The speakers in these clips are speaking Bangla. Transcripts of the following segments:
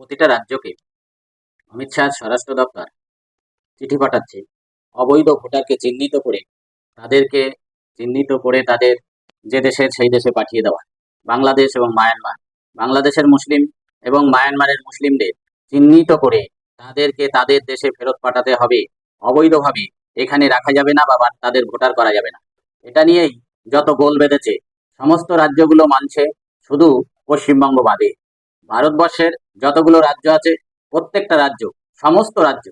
প্রতিটা রাজ্যকে অমিত শাহ স্বরাষ্ট্র দপ্তর চিঠি পাঠাচ্ছে। অবৈধ ভোটারকে চিহ্নিত করে তাদেরকে চিহ্নিত করে তাদের যে দেশে সেই দেশে পাঠিয়ে দেওয়া। বাংলাদেশ এবং মায়ানমার। বাংলাদেশের মুসলিম এবং মায়ানমারের মুসলিমদের চিহ্নিত করে তাদেরকে তাদের দেশে ফেরত পাঠাতে হবে। অবৈধভাবে এখানে রাখা যাবে না বা তাদের ভোটার করা যাবে না। এটা নিয়েই যত গোল বেঁধেছে, সমস্ত রাজ্যগুলো মানছে শুধু পশ্চিমবঙ্গ বাদে। ভারতবর্ষের যতগুলো রাজ্য আছে, প্রত্যেকটা রাজ্য, সমস্ত রাজ্য,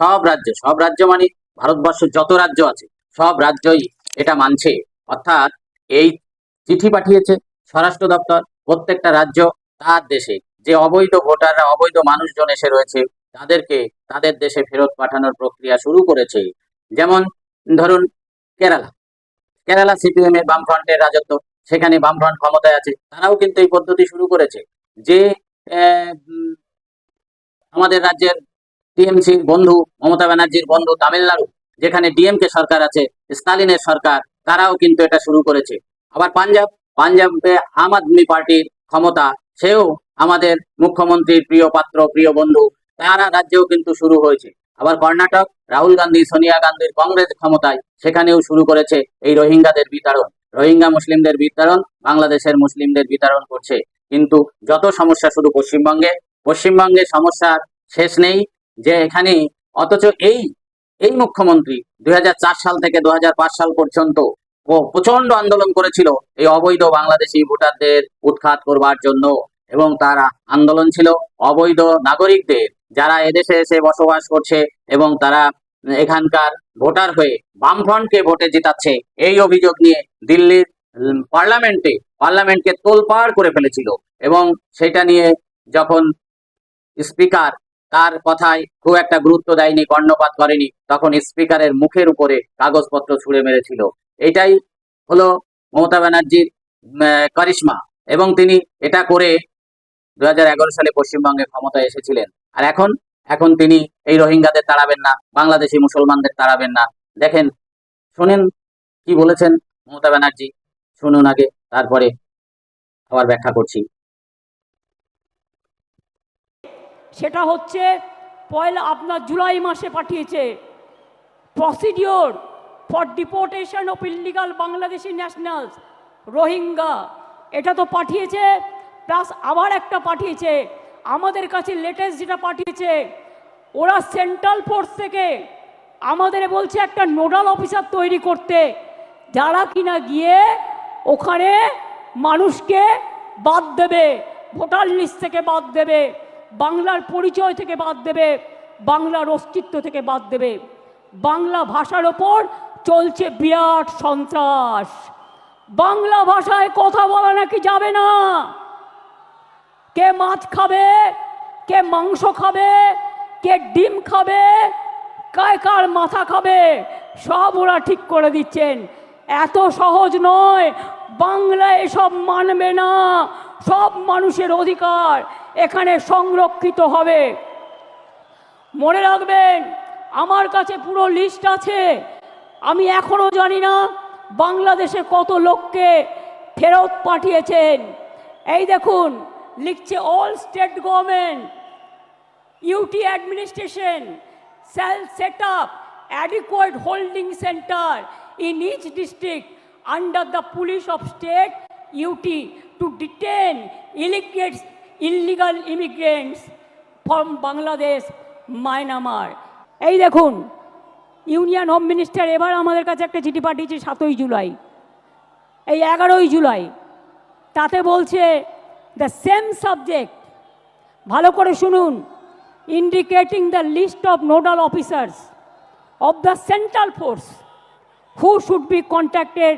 সব রাজ্য সব রাজ্য মানে ভারতবর্ষের যত রাজ্য আছে, সব রাজ্যই এটা মানছে। অর্থাৎ এই চিঠি পাঠিয়েছে স্বরাষ্ট্র দপ্তর, প্রত্যেকটা রাজ্য তার দেশে। যে অবৈধ ভোটাররা, অবৈধ মানুষজন এসে রয়েছে, তাদেরকে তাদের দেশে ফেরত পাঠানোর প্রক্রিয়া শুরু করেছে। যেমন ধরুন কেরালা। কেরালা সিপিএম এর বামফ্রন্টের রাজত্ব, সেখানে বামফ্রন্ট ক্ষমতায় আছে, তারাও কিন্তু এই পদ্ধতি শুরু করেছে। যে আমাদের রাজ্যের টিএমসির বন্ধু মমতা ব্যানার্জির বন্ধু তামিলনাড়ু, যেখানে ডিএমকে সরকার আছে, স্টালিনের সরকার, তারাও কিন্তু এটা শুরু করেছে। আবার পাঞ্জাব, পাঞ্জাবে আম আদমি পার্টির ক্ষমতা, সেও আমাদের মুখ্যমন্ত্রীর প্রিয় পাত্র, প্রিয় বন্ধু, তারা রাজ্যেও কিন্তু শুরু হয়েছে। আবার কর্ণাটক, রাহুল গান্ধী, সোনিয়া গান্ধীর কংগ্রেস ক্ষমতায় সেখানেও শুরু করেছে এই রোহিঙ্গাদের বিতরণ। রোহিঙ্গা মুসলিমদের বিতরণ বাংলাদেশের মুসলিমদের বিতরণ করছে। কিন্তু যত সমস্যা শুধু পশ্চিমবঙ্গে পশ্চিমবঙ্গে সমস্যার শেষ নেই যে এখানে অথচ এই এই মুখ্যমন্ত্রী দু হাজার চার সাল থেকে দু হাজার পাঁচ সাল পর্যন্ত প্রচণ্ড আন্দোলন করেছিল এই অবৈধ বাংলাদেশি ভোটারদের উৎখাত করবার জন্য। এবং তারা আন্দোলন ছিল অবৈধ নাগরিকদের, যারা এদেশে এসে বসবাস করছে এবং তারা এখানকার ভোটার হয়ে বামফ্রন্টকে ভোটে জিতাচ্ছে। এই অভিযোগ নিয়ে দিল্লির পার্লামেন্টে, পার্লামেন্টকে তোলপাড় করে ফেলেছিল এবং সেটা নিয়ে যখন স্পিকার তার কথায় খুব একটা গুরুত্ব দেয়নি, কর্ণপাত করেনি, তখন স্পিকারের মুখের উপরে কাগজপত্র ছুঁড়ে মেরেছিল। এটাই হলো মমতা ব্যানার্জির করিশ্মা এবং তিনি এটা করে দু হাজার এগারো সালে পশ্চিমবঙ্গে ক্ষমতায় এসেছিলেন। আর এখন এখন তিনি এই রোহিঙ্গাদের তাড়াবেন না, বাংলাদেশি মুসলমানদের তাড়াবেন না। দেখেন, শোনেন কি বলেছেন মমতা ব্যানার্জি। শুনুন আগে, তারপরে আবার ব্যাখ্যা করছি। সেটা হচ্ছে, পয়লা আপনার জুলাই মাসে পাঠিয়েছে। Procedure for deportation of illegal Bangladeshi nationals Rohingya এটা তো পাঠিয়েছে প্লাস আবার একটা পাঠিয়েছে আমাদের কাছে লেটেস্ট যেটা পাঠিয়েছে, ওরা সেন্ট্রাল ফোর্স থেকে আমাদের বলছে একটা নোডাল অফিসার তৈরি করতে, যারা কিনা গিয়ে ওখানে মানুষকে বাদ দেবে, ভোটার লিস্ট থেকে বাদ দেবে, বাংলার পরিচয় থেকে বাদ দেবে, বাংলার অস্তিত্ব থেকে বাদ দেবে। বাংলা ভাষার ওপর চলছে বিরাট সন্ত্রাস। বাংলা ভাষায় কথা বলা নাকি যাবে না? কে মাছ খাবে? কে মাংস খাবে? কে ডিম খাবে? কায় কার মাথা খাবে? সব ওরা ঠিক করে দিচ্ছেন। এত সহজ নয়। বাংলা এসব মানবে না। সব মানুষের অধিকার এখানে সংরক্ষিত হবে। মনে রাখবেন, আমার কাছে পুরো লিস্ট আছে। আমি এখনও জানি না বাংলাদেশে কত লোককে ফেরত পাঠিয়েছেন। এই দেখুন লিখছে all state government UT administration shall set up adequate holding centre in each district under the police of state UT to detain illegals illegal immigrants from Bangladesh Myanmar এই দেখুন ইউনিয়ন হোম মিনিস্টার এবার আমাদের কাছে একটা চিঠি পাঠিয়েছে সাতই জুলাই। এই এগারোই জুলাই। তাতে বলছে দ্য সেম সাবজেক্ট ভালো করে শুনুন। Indicating the list of nodal officers of the central force who should be contacted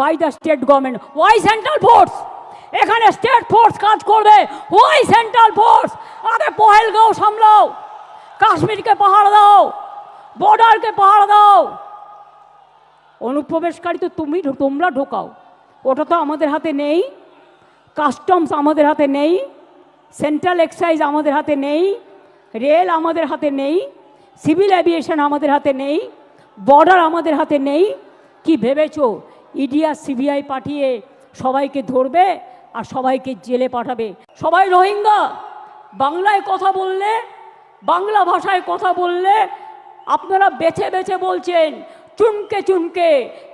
by the state government why central force এখানে স্টেট ফোর্স কাজ করবে। ওয়াই সেন্ট্রাল ফোর্স আরে পহেলগাঁও সামলাও। কাশ্মীরকে পাহাড় দাও। বর্ডারকে পাহাড় দাও। অনুপ্রবেশকারী তো তুমি, তোমরা ঢোকাও। ওটা তো আমাদের হাতে নেই। কাস্টমস আমাদের হাতে নেই, সেন্ট্রাল এক্সাইজ আমাদের হাতে নেই, রেল আমাদের হাতে নেই, সিভিল অ্যাভিয়েশন আমাদের হাতে নেই, বর্ডার আমাদের হাতে নেই। কি ভেবেছো? ইডিয়া সিবিআই পাঠিয়ে সবাইকে ধরবে আর সবাইকে জেলে পাঠাবে। সবাই রোহিঙ্গা, বাংলায় কথা বললে, বাংলা ভাষায় কথা বললে আপনারা বেছে বেছে বলছেন চুনকে চুনকে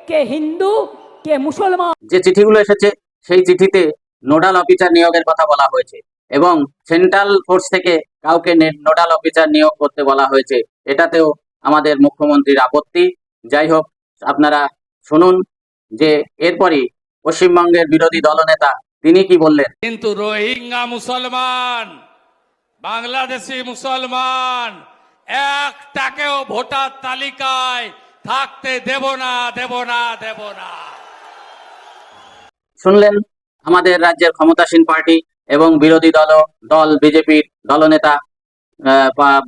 কে হিন্দু, কে মুসলমান। যে চিঠিগুলো এসেছে, সেই চিঠিতে নোডাল অফিসার নিয়োগের কথা বলা হয়েছে এবং সেন্ট্রাল ফোর্স থেকে কাউকে নোডাল অফিসার নিয়োগ করতে বলা হয়েছে। এটাতেও আমাদের মুখ্যমন্ত্রীর আপত্তি। যাই হোক আপনারা শুনুন যে এরপরই পশ্চিমবঙ্গের বিরোধী দলনেতা তিনি কি বললেন? কিন্তু রোহিঙ্গা মুসলমান বাংলাদেশি মুসলমান একটাকেও ভোটার তালিকায় থাকতে দেব না দেব না দেব না। শুনলেন? আমাদের রাজ্যের ক্ষমতাসীন পার্টি এবং বিরোধী দল দল, বিজেপির দলনেতা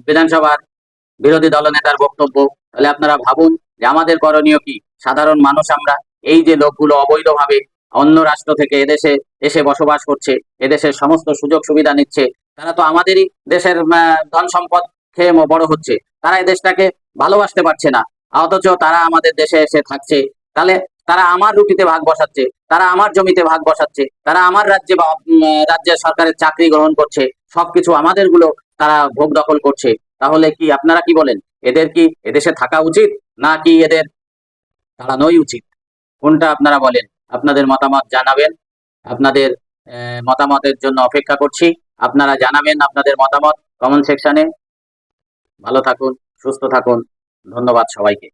বিধানসভার বিরোধী দলনেতার বক্তব্য, তাহলে আপনারা ভাবুন যে আমাদের করণীয় কি? সাধারণ মানুষ আমরা, এই যে লোকগুলো অবৈধভাবে অন্য রাষ্ট্র থেকে এদেশে এসে বসবাস করছে, এদেশের সমস্ত সুযোগ সুবিধা নিচ্ছে, তারা তো আমাদেরই দেশের ধন সম্পদ খেয়ে বড় হচ্ছে। তারা এই দেশটাকে ভালোবাসতে পারছে না। অথচ তারা আমাদের দেশে এসে থাকছে। তাহলে তারা আমার রুটিতে ভাগ বসাচ্ছে, তারা আমার জমিতে ভাগ বসাচ্ছে, তারা আমার রাজ্যে রাজ্যের সরকারের চাকরি গ্রহণ করছে, সবকিছু আমাদেরগুলো তারা ভোগ দখল করছে। তাহলে কি আপনারা কি বলেন? এদের কি এদেশে থাকা উচিত নাকি এদের তাড়ানোই উচিত? কোনটা আপনারা বলেন? আপনাদের মতামত জানাবেন। আপনাদের মতামতের জন্য অপেক্ষা করছি। আপনারা জানাবেন আপনাদের মতামত কমেন্ট সেকশনে। ভালো থাকুন, সুস্থ থাকুন। ধন্যবাদ সবাইকে।